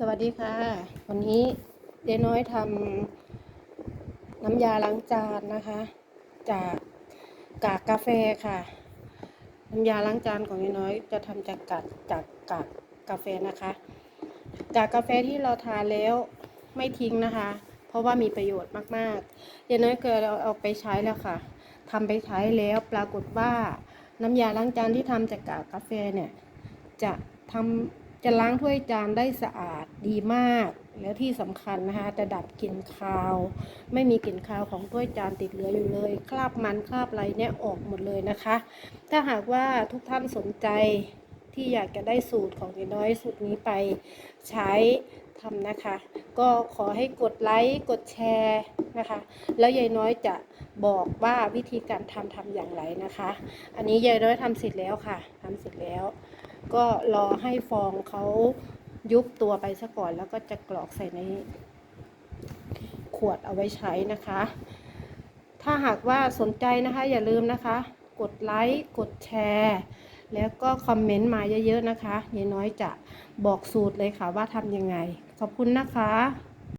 สวัสดีค่ะ วันนี้เจ๊น้อยทำน้ำยาล้างจานนะคะ จากกากกาแฟค่ะ น้ำยาล้างจานของเจ๊น้อยจะทำจากกากจากกากกาแฟนะคะกากกาแฟที่เราทานแล้วไม่ทิ้งนะคะ เพราะว่ามีประโยชน์มากๆเจ๊น้อยเคยเราเอาไปใช้แล้วค่ะทำไปใช้แล้วปรากฏว่าน้ำยาล้างจานที่ทำจากกากกาแฟเนี่ยจะทำ จะล้างถ้วยจานได้สะอาดดีมาก แล้วที่สำคัญนะคะจะดับกลิ่นคาว ไม่มีกลิ่นคาวของถ้วยจานติดเหลืออยู่เลย คราบมันคราบอะไรเนี่ยออกหมดเลยนะคะ ถ้าหากว่าทุกท่านสนใจที่อยากจะได้สูตรของยายน้อยสูตรนี้ไปใช้ทำนะคะ ก็ขอให้กดไลค์กดแชร์นะคะ แล้วยายน้อยจะบอกว่าวิธีการทำทำอย่างไรนะคะ อันนี้ยายน้อยทำเสร็จแล้วค่ะทำเสร็จแล้ว ก็รอให้ฟองเขายุบตัวไปซะก่อน แล้วก็จะกรอกใส่ในขวดเอาไว้ใช้นะคะ ถ้าหากว่าสนใจนะคะอย่าลืมนะคะ กดไลค์กดแชร์แล้วก็คอมเมนต์มาเยอะๆนะคะยายน้อยจะบอกสูตรเลยค่ะว่าทำยังไง ขอบคุณนะคะ